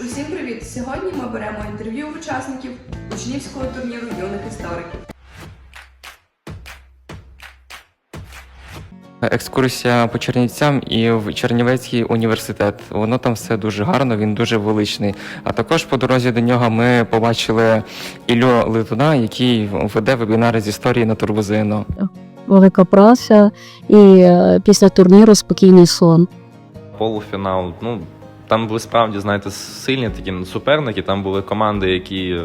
Усім привіт! Сьогодні ми беремо інтерв'ю в учасників учнівського турніру юних істориків. Екскурсія по Чернівцям і в Чернівецький університет. Воно там все дуже гарно, він дуже величний. А також по дорозі до нього ми побачили Іллю Литуна, який веде вебінари з історії на турбозино. велика праця і е, після турніру спокійний сон. полуфінал. Ну, там були справді, знаєте, сильні такі суперники. Там були команди, які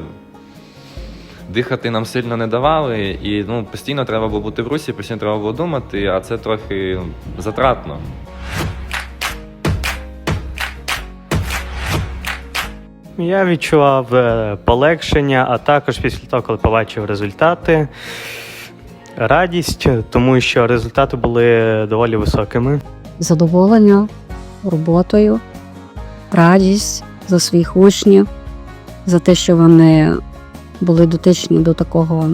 дихати нам сильно не давали. І ну, постійно треба було бути в русі, постійно треба було думати, а це трохи затратно. Я відчував е, полегшення, а також після того, коли побачив результати, радість, тому що результати були доволі високими. Задоволення роботою, радість за своїх учнів, за те, що вони були дотичні до такого.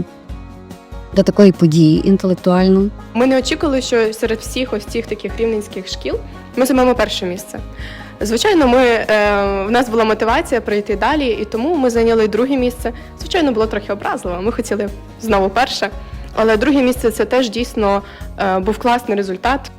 До такої події інтелектуально. Ми не очікували, що серед всіх ось цих таких рівненських шкіл ми займемо перше місце. Звичайно, ми, е, в нас була мотивація пройти далі, і тому ми зайняли друге місце. Звичайно, було трохи образливо. Ми хотіли знову перше. Але друге місце це теж дійсно е, був класний результат.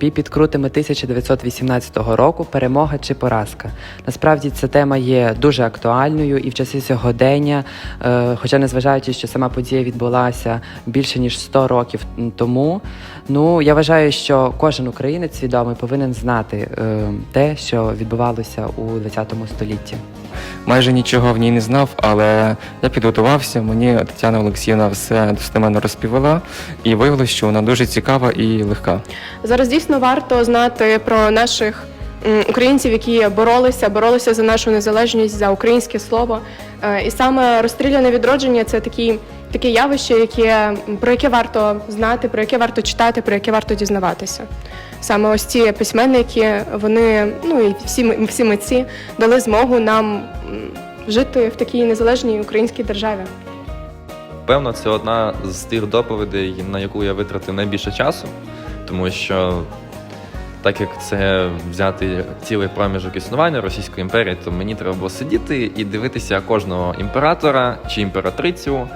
Бій під крутими 1918 року перемога чи поразка. Насправді ця тема є дуже актуальною і в часи сьогодення, е, хоча незважаючи, що сама подія відбулася більше ніж 100 років тому. Ну я вважаю, що кожен українець свідомий повинен знати е, те, що відбувалося у 20 столітті. Майже нічого в ній не знав, але я підготувався. Мені Тетяна Олексіївна все достеменно розповіла, і виявилось, що вона дуже цікава і легка. Зараз дійсно варто знати про наших українців, які боролися, боролися за нашу незалежність, за українське слово. Е, І саме розстріляне відродження це такі, таке явище, яке, про яке варто знати, про яке варто читати, про яке варто дізнаватися. Саме ось ці письменники, вони, ну і всі, всі митці дали змогу нам жити в такій незалежній українській державі. Певно, це одна з тих доповідей, на яку я витратив найбільше часу, тому що. Так як це взяти цілий проміжок існування Російської імперії, то мені треба було сидіти і дивитися кожного імператора чи імператрицю,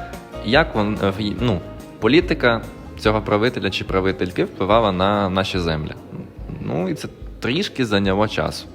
як вон, е, ну, політика цього правителя чи правительки впливала на наші землі. Ну і це трішки зайняло часу.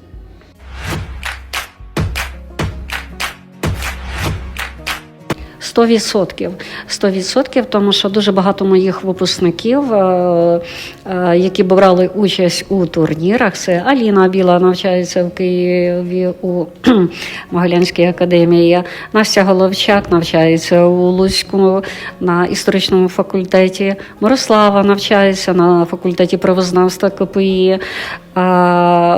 Сто відсотків. Сто відсотків, тому що дуже багато моїх випускників, е, е, які брали участь у турнірах, це Аліна Біла навчається в Києві у Могилянській академії, Настя Головчак навчається у Луцьку на історичному факультеті, Мирослава навчається на факультеті правознавства КПІ.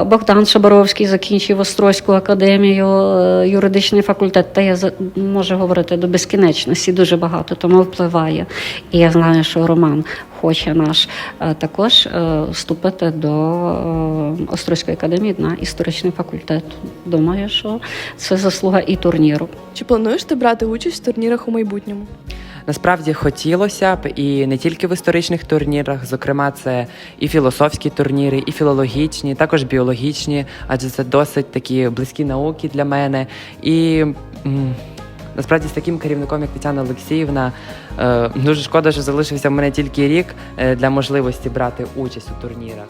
Богдан Шабаровський закінчив Острозьку академію, е, юридичний факультет. Та я можу говорити до безкінечності дуже багато, тому впливає. І я знаю, що Роман хоче наш е, також е, вступити до е, Острозької академії на історичний факультет. Думаю, що це заслуга і турніру. Чи плануєш ти брати участь в турнірах у майбутньому? Насправді хотілося б і не тільки в історичних турнірах, зокрема, це і філософські турніри, і філологічні, також біологічні, адже це досить такі близькі науки для мене. І насправді з таким керівником, як Тетяна Олексіївна, е, дуже шкода, що залишився в мене тільки рік е, для можливості брати участь у турнірах.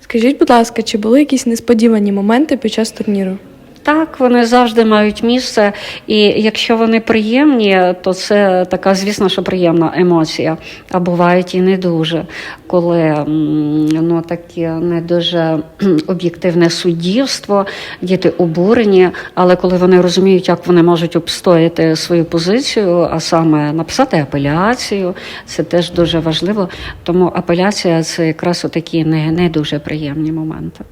Скажіть, будь ласка, чи були якісь несподівані моменти під час турніру? Так, вони завжди мають місце, і якщо вони приємні, то це така, звісно, що приємна емоція. А бувають і не дуже, коли ну, таке не дуже об'єктивне суддівство, діти обурені, але коли вони розуміють, як вони можуть обстояти свою позицію, а саме написати апеляцію, це теж дуже важливо. Тому апеляція це якраз такі не, не дуже приємні моменти.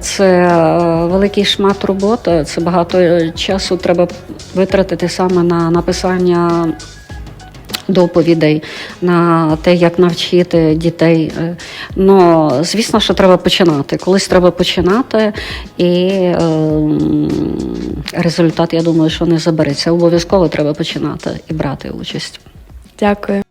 Це е, великий шмат роботи. Це багато часу треба витратити саме на написання доповідей, на те, як навчити дітей. Е, Ну, звісно, що треба починати. Колись треба починати, і е, результат, я думаю, що не забереться. Обов'язково треба починати і брати участь. Дякую.